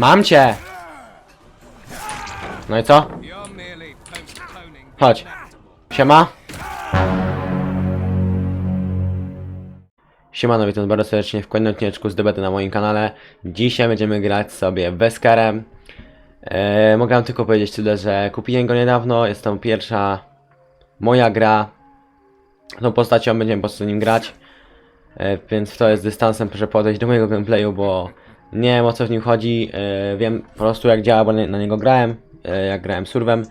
Mam cię! No i co? Chodź. Siema. Siemano, witam bardzo serdecznie w kolejnym odcineczku z DBT na moim kanale. Dzisiaj będziemy grać sobie Weskerem. Eee, mogę wam tylko powiedzieć tyle, że kupiłem go niedawno, jest to pierwsza moja gra. Tą postacią będziemy po prostu nim grać. E, więc to jest dystansem, proszę podejść do mojego gameplayu, bo nie wiem o co w nim chodzi. E, wiem po prostu jak działa, bo na niego grałem. E, jak grałem surwem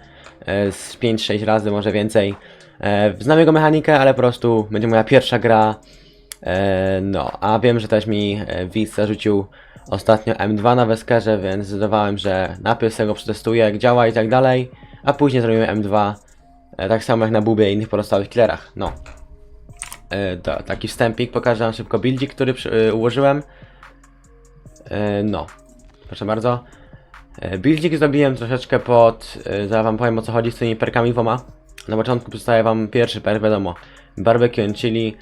e, z 5-6 razy, może więcej. E, znam jego mechanikę, ale po prostu będzie moja pierwsza gra. E, no, a wiem, że też mi e, widz zarzucił ostatnio M2 na Weskerze, więc zdecydowałem, że najpierw sobie go przetestuję, jak działa i tak dalej, a później zrobimy M2. E, tak samo jak na Bubie i innych pozostałych killerach. No. E, to, taki wstępik, pokażę wam szybko buildzik, który e, ułożyłem. E, no, proszę bardzo. E, buildzik zrobiłem troszeczkę pod, e, zaraz wam powiem o co chodzi z tymi perkami dwoma. Na początku przedstawię wam pierwszy perk, wiadomo, barbecue, czyli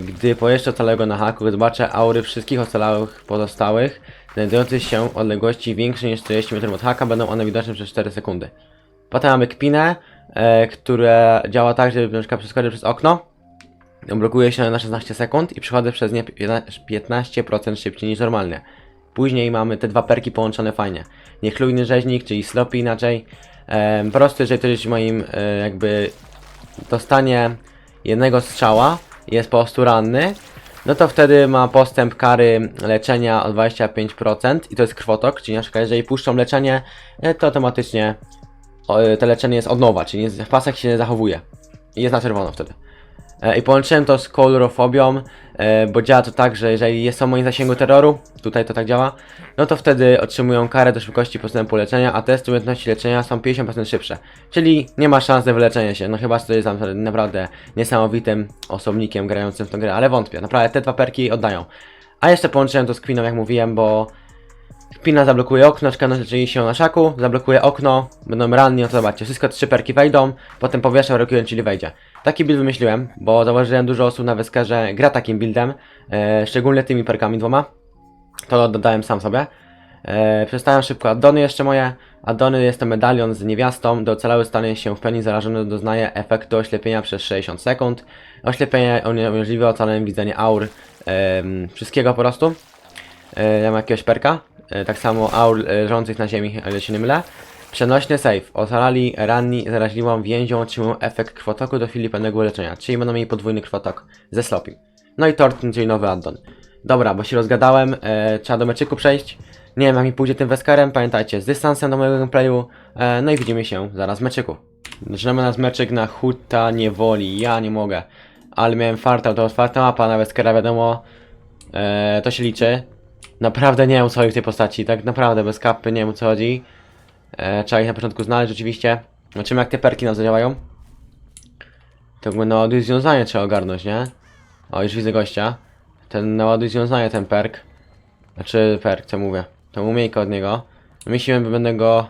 gdy pojeżdżę całego na haku, zobaczę aury wszystkich ocalałych pozostałych, znajdujących się w odległości większej niż 40 metrów od haka, będą one widoczne przez 4 sekundy. Potem mamy kpinę, e, które działa tak, że na przykład przez okno, blokuje się na 16 sekund i przechodzę przez nie 15% szybciej niż normalnie. Później mamy te dwa perki połączone fajnie. Niechlujny rzeźnik, czyli sloppy inaczej. Ehm, po prostu, jeżeli ktoś moim e, jakby dostanie jednego strzała jest po prostu ranny, no to wtedy ma postęp kary leczenia o 25% i to jest krwotok, czyli na przykład jeżeli puszczą leczenie, e, to automatycznie e, to leczenie jest od nowa, czyli nie- pasek się nie zachowuje. I jest na czerwono wtedy. E, I połączyłem to z kolorofobią, e, bo działa to tak, że jeżeli jest moim zasięgu terroru, tutaj to tak działa, no to wtedy otrzymują karę do szybkości postępu leczenia, a testy umiejętności leczenia są 50% szybsze. Czyli nie ma szans na wyleczenie się, no chyba, że to jest naprawdę niesamowitym osobnikiem grającym w tę grę, ale wątpię, naprawdę te dwa perki oddają. A jeszcze połączyłem to z Queeną, jak mówiłem, bo Kpina zablokuje okno, czeka na leczenie się na szaku, zablokuje okno, będą ranni, no to zobaczcie, wszystko trzy perki wejdą, potem powieszał Requiem, czyli wejdzie. Taki build wymyśliłem, bo zauważyłem dużo osób na Weskerze gra takim buildem, e, szczególnie tymi perkami dwoma. To dodałem sam sobie. E, Przedstawiam szybko addony jeszcze moje. Addony jest to medalion z niewiastą. Do ocalały stanie się w pełni zarażony doznaje efektu oślepienia przez 60 sekund. Oślepienie uniemożliwia ocalenie widzenie aur. em, wszystkiego po prostu. E, ja mam jakiegoś perka. E, tak samo aur e, leżących na ziemi, ale się nie mylę. Przenośny save. Ocalali ranni zaraźliwą więzią otrzymują efekt krwotoku do chwili pełnego leczenia, czyli będą mieli podwójny krwotok ze sloppy. No i Tortin, czyli nowy addon. Dobra, bo się rozgadałem, e, trzeba do meczyku przejść. Nie wiem jak mi pójdzie tym Weskarem, pamiętajcie, z dystansem do mojego gameplayu. E, no i widzimy się zaraz w meczyku. Zaczynamy nas meczyk na Huta Niewoli, ja nie mogę. Ale miałem farta, to otwarta mapa na Weskara, wiadomo. E, to się liczy. Naprawdę nie wiem co chodzi w tej postaci, tak naprawdę bez kapy nie wiem co chodzi. E, trzeba ich na początku znaleźć rzeczywiście. Zobaczymy jak te perki nam zadziałają. To naładuj związanie trzeba ogarnąć, nie? O, już widzę gościa. Ten naładuj związanie, ten perk. Znaczy perk, co mówię. To umiejka od niego. Myślałem, że będę go...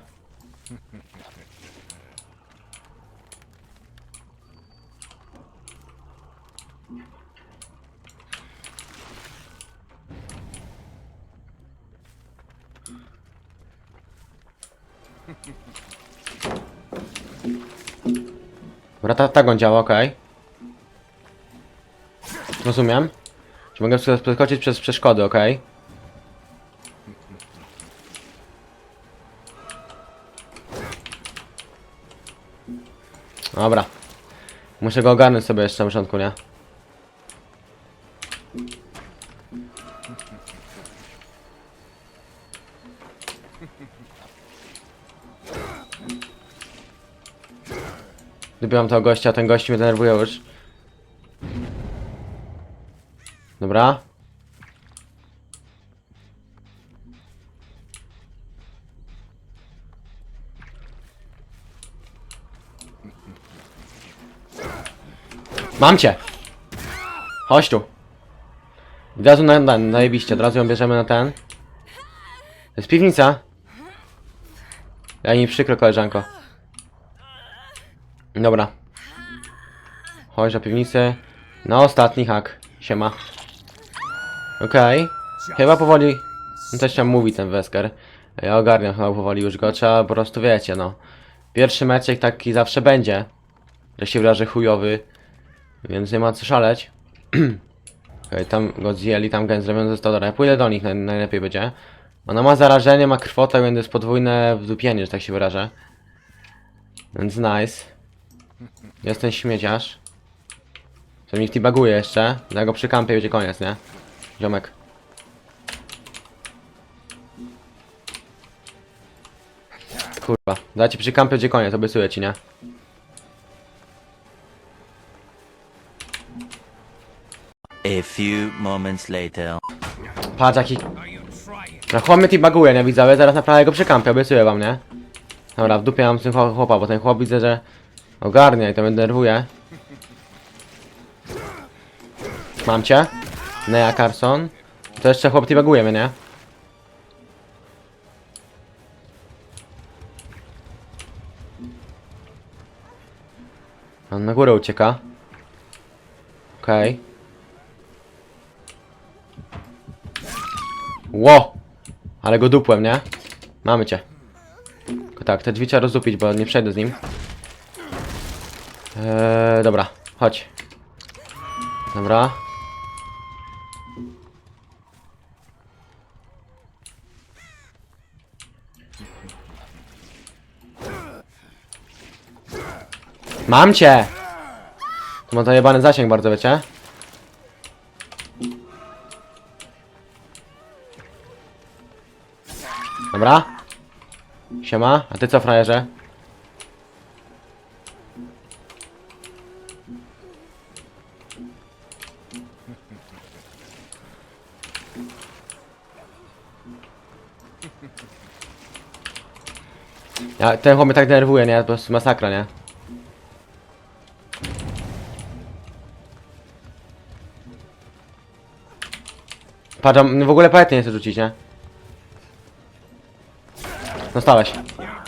Dobra, ta, tak on działa, okej. Rozumiem. Czy mogę przeskoczyć przez przeszkody, okej? Dobra. Muszę go ogarnąć sobie jeszcze na początku, nie? Dobieram tego gościa, ten gość mnie denerwuje już. Dobra. Mam cię! Chodź tu. Od razu na ten, najebiście, od razu ją bierzemy na ten. To jest piwnica. Ja mi przykro, koleżanko. Dobra. Chodź do piwnicy. Na ostatni hak. Siema. Okej. Chyba powoli... No też chciałem mówić ten Wesker. Ja ogarniam chyba powoli już go, trzeba po prostu wiecie, no. Pierwszy meczek taki zawsze będzie, że się wyrażę chujowy, więc nie ma co szaleć. Okej, tam go zjęli, tam gen zrobiony został, dobra, ja pójdę do nich, naj, najlepiej będzie. Ona ma zarażenie, ma krwotę, więc jest podwójne wdupienie, że tak się wyrażę. Więc nice. Jest ten śmieciarz. Co mi baguje jeszcze. Ja go przy kampie będzie koniec, nie? Ziomek. Kurwa. Dajcie przy kampie będzie koniec, obiecuję ci, nie? A few moments later. Patrz jaki... No chłop mnie baguje, nie widzowie? Zaraz naprawdę go przy kampie, obiecuję wam, nie? Dobra, w dupie mam z tym chłop- chłopa, bo ten chłop widzę, że... Ogarnia i to mnie denerwuje. Mam cię. Nea Carson. To jeszcze chłop baguje mnie, nie? On na górę ucieka. Okej. Ło! Ale go dupłem, nie? Mamy cię. Tak, te drzwi trzeba rozdupić, bo nie przejdę z nim. Eee, dobra, chodź. Dobra. Mam cię! To ma zajebany zasięg bardzo, wiecie? Dobra. Siema, a ty co frajerze? Ja, ten chłop mnie tak denerwuje, nie? Po prostu masakra, nie? Patrz, w ogóle palety nie chce rzucić, nie? Dostałeś. That.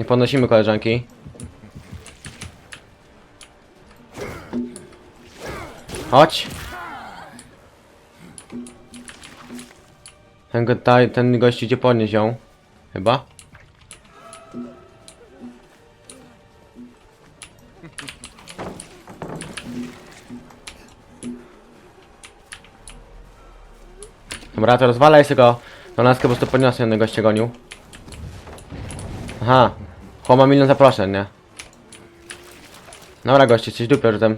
Nie podnosimy koleżanki. Chodź. Ten, go, ta, ten gość idzie podnieść ją. Chyba. Dobra, to rozwalaj sobie go. To laskę po prostu podniosę, jeden goście gonił. Aha. Chłop ma milion zaproszeń, nie? Dobra goście, coś dupę rzutem.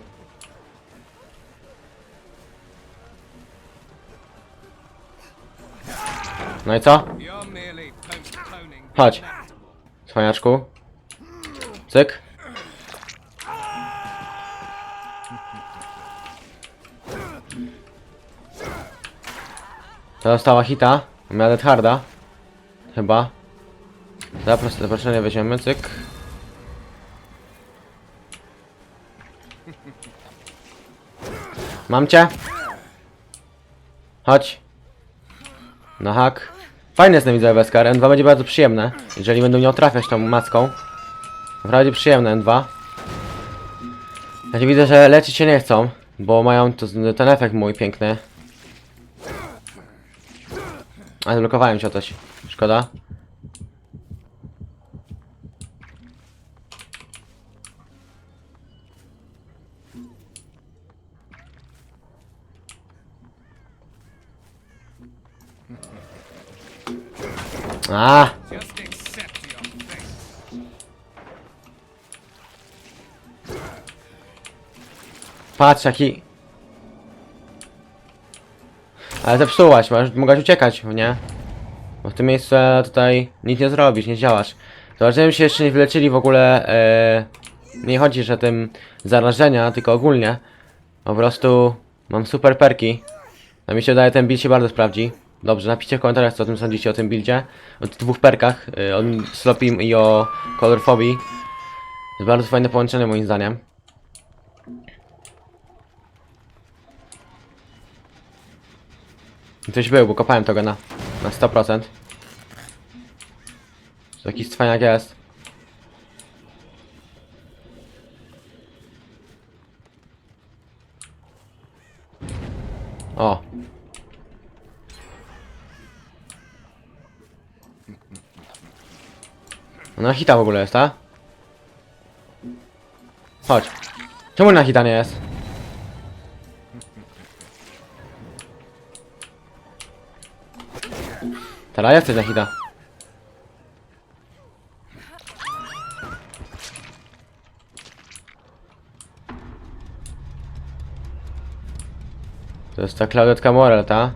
No i co? Chodź. Cwaniaczku. Cyk. To dostała hita. Miała Harda. Chyba. Zapros zaproszenie weźmiemy, cyk. Mam cię. Chodź. Na hak. Fajne jest widzę Weskar. N2 będzie bardzo przyjemne, jeżeli będą mnie trafiać tą maską. Naprawdę przyjemne N2. Ja widzę, że leczyć się nie chcą, bo mają to, ten efekt mój piękny. Ale blokowałem się o coś. Szkoda. A, patrz jaki... Ale zepsułaś, masz, mogłaś uciekać, nie? Bo w tym miejscu e, tutaj nic nie zrobisz, nie działasz. Zobaczyłem się jeszcze nie wyleczyli w ogóle, e, nie chodzi, że tym zarażenia, tylko ogólnie. Po prostu mam super perki. A mi się wydaje, ten build się bardzo sprawdzi. Dobrze, napiszcie w komentarzach, co o tym sądzicie, o tym buildzie. O tych dwóch perkach, y, o Slopim i o Colorfobii. Jest bardzo fajne połączenie, moim zdaniem. Coś był, bo kopałem tego na, na 100%. Taki stwaniak jest. O, Na hita w ogóle jest, tak? Chodź. Czemu na hita nie jest? Teraz jesteś na hita. To jest ta Claudetka Morel, ta?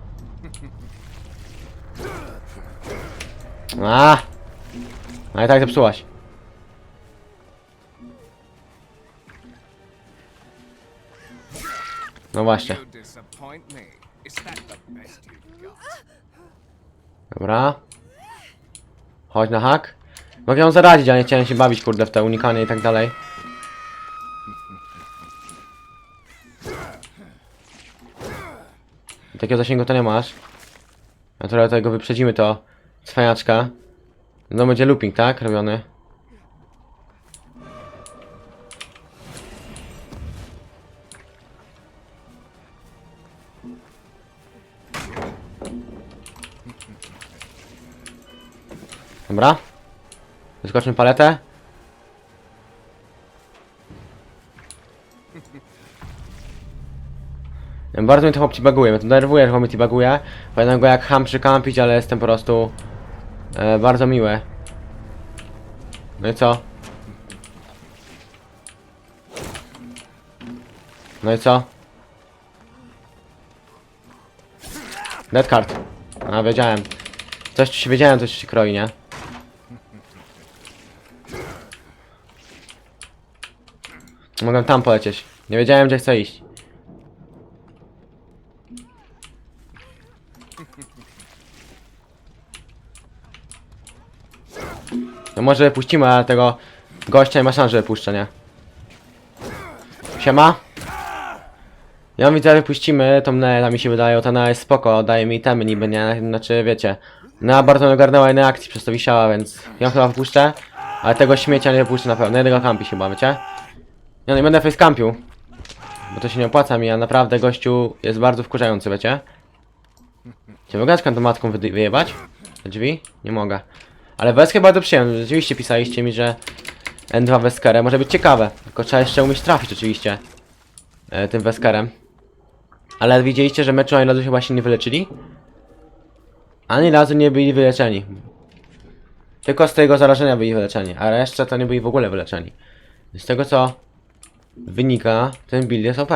A! No i tak zepsułaś. No właśnie. Dobra. Chodź na hak. Mogę ją zaradzić, ale nie chciałem się bawić, kurde, w te unikanie i tak dalej. Takiego zasięgu to nie masz. A trochę tego wyprzedzimy to. Cwaniaczka. No będzie looping, tak? Robiony. Dobra. Wyskoczmy paletę. Bardzo mnie to chłopci baguje, mnie to denerwuje, że chłopci ci baguje. Pamiętam go jak ham przykampić, ale jestem po prostu e, bardzo miły. No i co? No i co? Dead card. A, wiedziałem. Coś ci się wiedziałem, coś ci kroi, nie? Mogę tam polecieć. Nie wiedziałem, gdzie chcę iść. Może wypuścimy, ale tego gościa nie ma szans, że wypuszczę, nie? Siema. Ja widzę, wypuścimy tą Nela, mi się wydaje, ta Nela jest spoko, daje mi temy niby, nie? Znaczy, wiecie, Nela bardzo nie ogarnęła innej akcji, przez to wisiała, więc ją chyba wypuszczę, ale tego śmiecia nie wypuszczę na pewno, jednego kampi chyba, wiecie? Ja nie będę face campił, bo to się nie opłaca mi, a naprawdę gościu jest bardzo wkurzający, wiecie? Czy mogę tą matką wyjebać? Te drzwi? Nie mogę. Ale Weskę bardzo przyjemny, rzeczywiście pisaliście mi, że N2 Weskerem może być ciekawe, tylko trzeba jeszcze umieć trafić oczywiście e, tym Weskerem. Ale widzieliście, że meczu ani razu się nie wyleczyli? Ani razu nie byli wyleczeni. Tylko z tego zarażenia byli wyleczeni, a reszta to nie byli w ogóle wyleczeni. Z tego co wynika, ten build jest OP.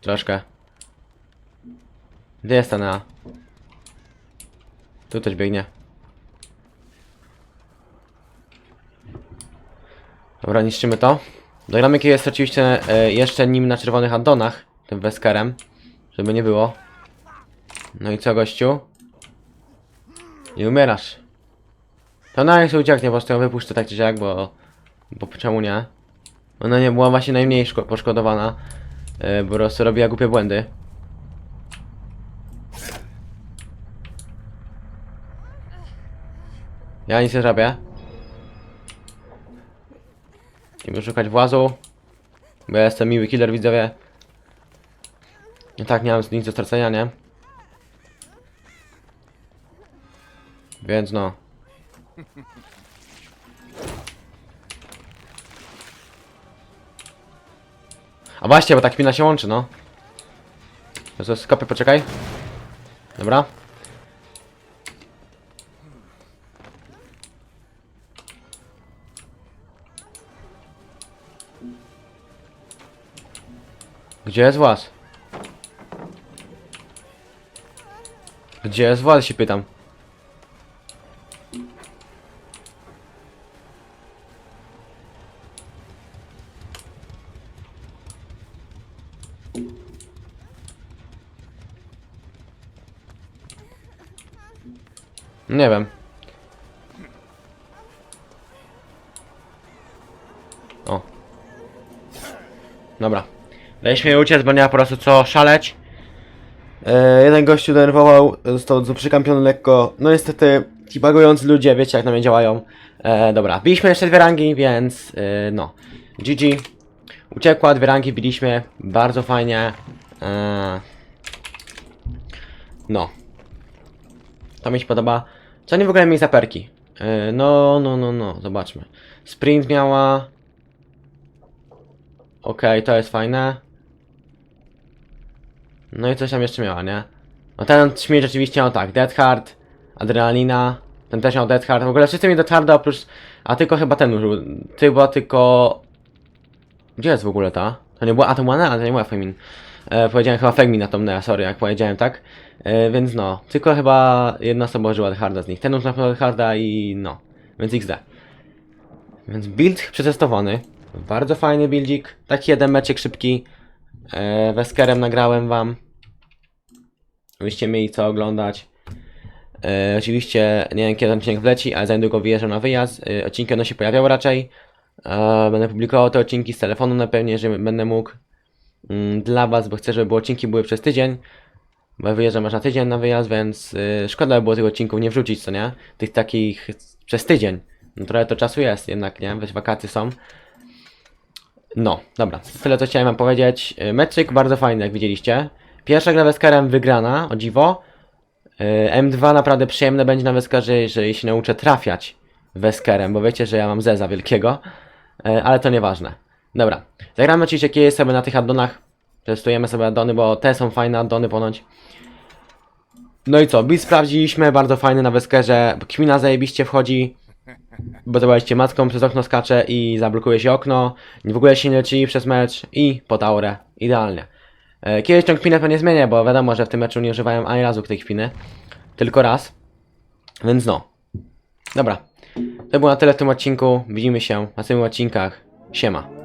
Troszkę. Gdzie jest ta Nea? Tu też biegnie. Dobra, niszczymy to. Dynamiki jest oczywiście e, jeszcze nim na czerwonych addonach, tym Weskerem, żeby nie było. No i co gościu? Nie umierasz. To na się ucieknie, po prostu ją wypuszczę tak czy siak, bo... Bo czemu nie? Ona nie była właśnie najmniej szko- poszkodowana. E, po prostu robiła głupie błędy. Ja nic nie robię. Musimy szukać włazu. Bo ja jestem miły killer, widzowie. I tak, nie mam nic do stracenia, nie? Więc no. A właśnie, bo ta kpina się łączy, no. Skopy, poczekaj. Dobra. Gdzie jest włas? Gdzie jest włas, się pytam. Nie wiem. O. Dobra. Daliśmy jej uciec, bo nie ma po prostu co szaleć. E, jeden gościu denerwował, został przykampiony lekko. No niestety, ci bagujący ludzie, wiecie jak na mnie działają. E, dobra, biliśmy jeszcze dwie rangi, więc e, no. GG. Uciekła, dwie rangi biliśmy, bardzo fajnie. No. To mi się podoba. Co nie w ogóle mieli za perki? No, no, no, no, zobaczmy. Sprint miała. Okej, to jest fajne. No i coś tam jeszcze miała, nie? No ten śmieć rzeczywiście miał tak, Dead Hard, Adrenalina, ten też miał Dead Hard, w ogóle wszyscy mieli Dead Harda oprócz, a tylko chyba ten użył, chyba tylko... Gdzie jest w ogóle ta? To nie była, a to była Nea, to nie była Femin. E, powiedziałem chyba Fegmin na tą Nea, sorry, jak powiedziałem, tak? E, więc no, tylko chyba jedna osoba użyła Dead Harda z nich, ten użył na Dead Harda i no, więc XD. Więc build przetestowany, bardzo fajny buildzik, taki jeden meczek szybki, e, Weskerem nagrałem wam, Byście mieli co oglądać. E, oczywiście nie wiem kiedy ten odcinek wleci, ale za niedługo wyjeżdżam na wyjazd. E, odcinki będą się pojawiały raczej. E, będę publikował te odcinki z telefonu na pewnie, że będę mógł. Mm, dla was, bo chcę, żeby odcinki były przez tydzień. Bo ja wyjeżdżam aż na tydzień na wyjazd, więc e, szkoda by było tych odcinków nie wrzucić, co nie? Tych takich przez tydzień. No trochę to czasu jest jednak, nie? Weź wakacje są. No, dobra. Tyle co chciałem wam powiedzieć. E, Meczyk bardzo fajny, jak widzieliście. Pierwsza gra Weskerem wygrana, o dziwo. Yy, M2 naprawdę przyjemne będzie na Weskerze, jeżeli się nauczę trafiać Weskerem, bo wiecie, że ja mam Zeza wielkiego. Yy, ale to nieważne. Dobra, zagramy oczywiście jakieś sobie na tych addonach. Testujemy sobie addony, bo te są fajne addony ponoć. No i co, bit sprawdziliśmy, bardzo fajny na Weskerze. Kmina zajebiście wchodzi. Bo zobaczcie, matką przez okno skacze i zablokuje się okno. W ogóle się nie leczy przez mecz i pod aurę. Idealnie. E, Kiedyś tą kpinę pewnie zmienię, bo wiadomo, że w tym meczu nie używałem ani razu tej kpiny. Tylko raz. Więc no. Dobra. To było na tyle w tym odcinku. Widzimy się na następnych odcinkach. Siema.